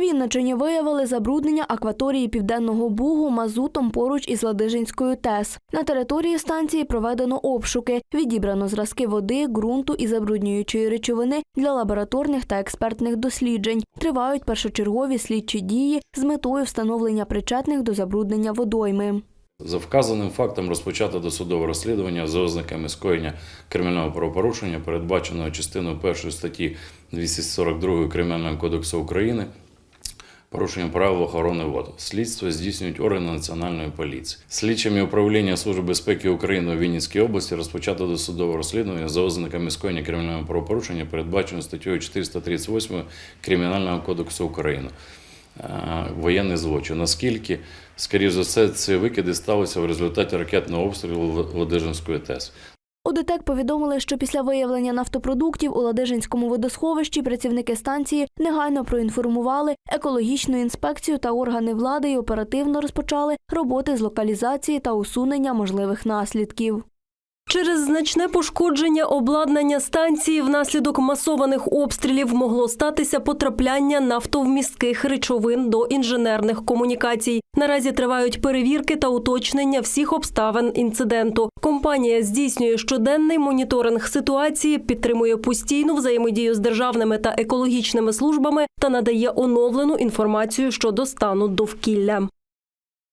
На виявили забруднення акваторії Південного Бугу мазутом поруч із Ладижинською ТЕС. На території станції проведено обшуки. Відібрано зразки води, ґрунту і забруднюючої речовини для лабораторних та експертних досліджень. Тривають першочергові слідчі дії з метою встановлення причетних до забруднення водойми. За вказаним фактом розпочато досудове розслідування за ознаками скоєння кримінального правопорушення, передбаченого частиною 1 статті 242 Кримінального кодексу України, порушення правил охорони вод. Слідство здійснюють органи національної поліції. Слідчими управління Служби безпеки України у Вінницькій області розпочато досудове розслідування за ознаками скоєння кримінального правопорушення, передбаченого статтею 438 Кримінального кодексу України. Е, воєнний злочин. Наскільки, скоріш за все, ці викиди сталися в результаті ракетного обстрілу Ладижинської ТЕС. У ДТЕК повідомили, що після виявлення нафтопродуктів у Ладижинському водосховищі працівники станції негайно проінформували екологічну інспекцію та органи влади і оперативно розпочали роботи з локалізації та усунення можливих наслідків. Через значне пошкодження обладнання станції внаслідок масованих обстрілів могло статися потрапляння нафтовмістких речовин до інженерних комунікацій. Наразі тривають перевірки та уточнення всіх обставин інциденту. Компанія здійснює щоденний моніторинг ситуації, підтримує постійну взаємодію з державними та екологічними службами та надає оновлену інформацію щодо стану довкілля.